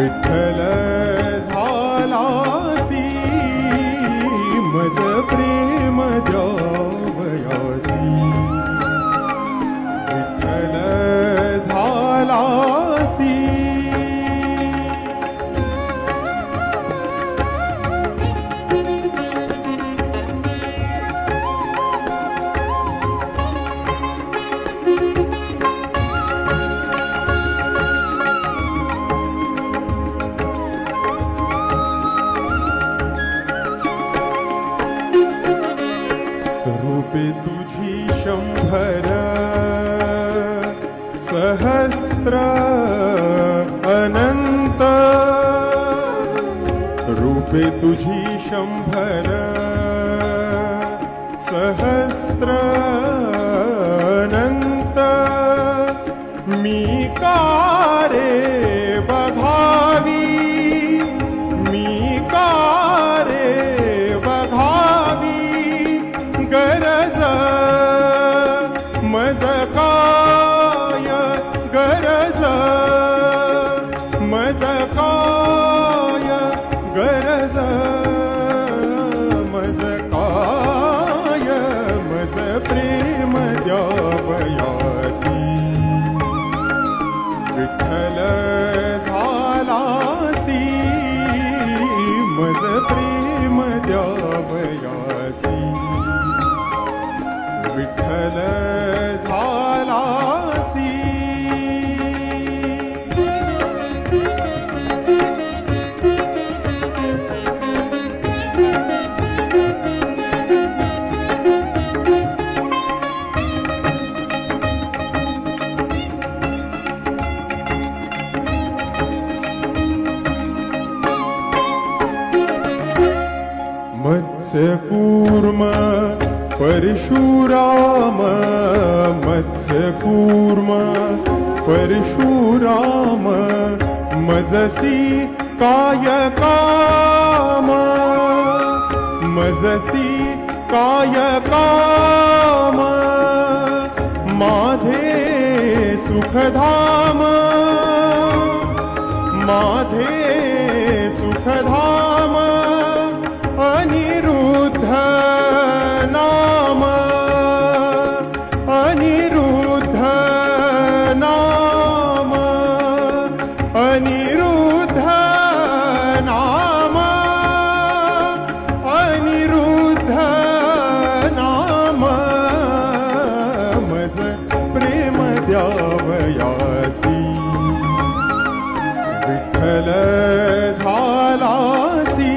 विठ्ठल झालासी मज प्रेम रूपे तुझी शंभर सहस्र अनंत. रूपे तुझी शंभर सहस्र कूर्म पूर्मा परम परशुराम मजसि काय काम मजसि काय काम माझे सुखधा विठ्ठल झालासी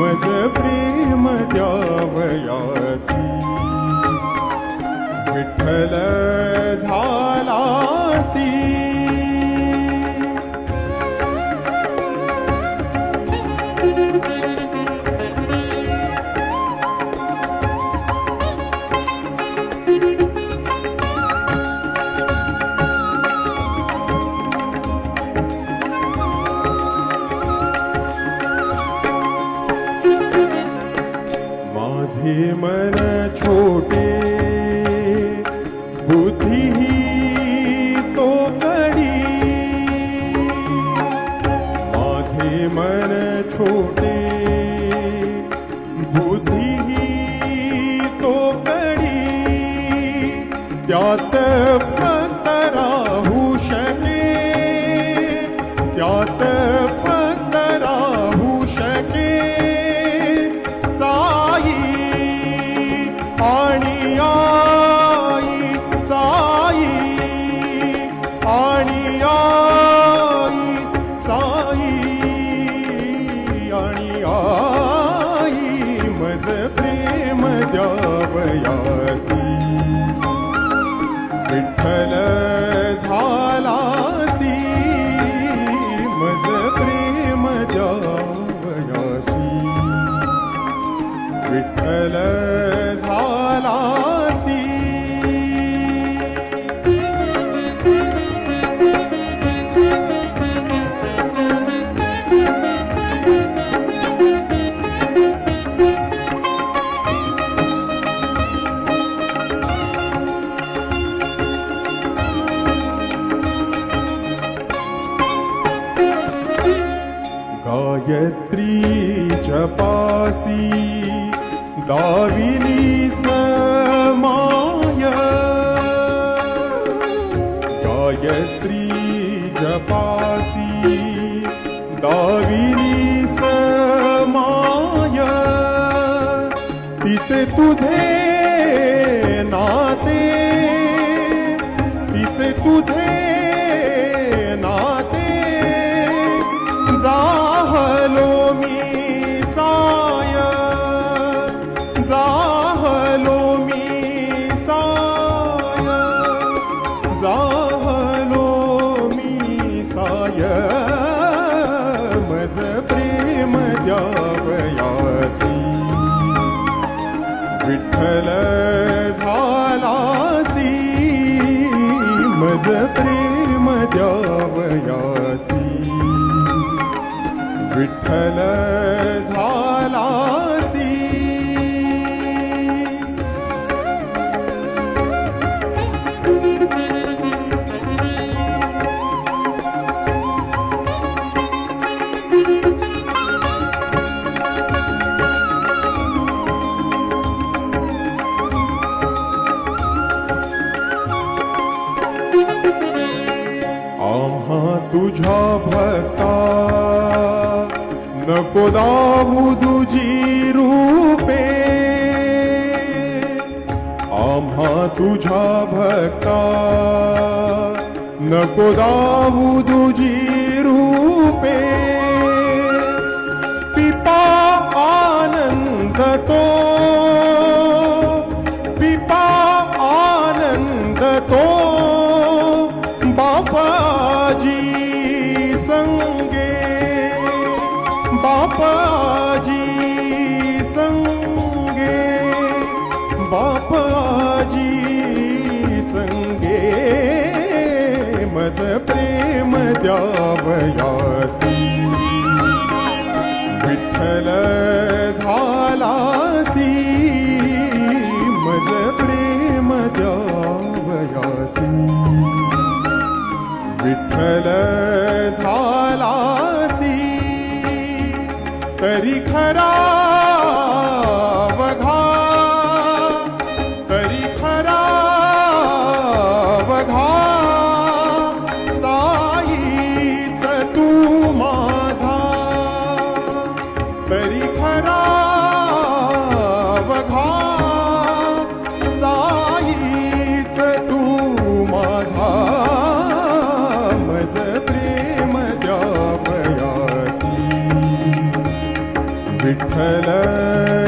मज प्रेम द्यावयासी विठ्ठल झाला माझे मन छोटे बुद्धी ही तो कडी. माझे मन छोटे बुद्धी ही तो कडी. त्यात ஆணி जपासी दाविनी समाय। गायत्री दाविनी समाय। तिचे तुझे जाहलो मी साय मज प्रेम द्यावयासी विठ्ठल झालासी मज प्रेम द्यावयासी विठ्ठल तुझा भक्ता ुजा भगोदा संगे मज प्रेम द्यावयासी विठ्ठल झालासी। मज प्रेम द्यावयासी विठ्ठल झालासी। तरी खरा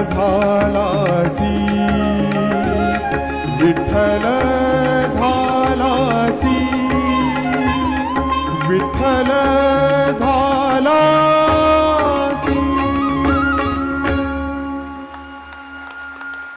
झालासी विठ्ठल झालासी विठ्ठल झाला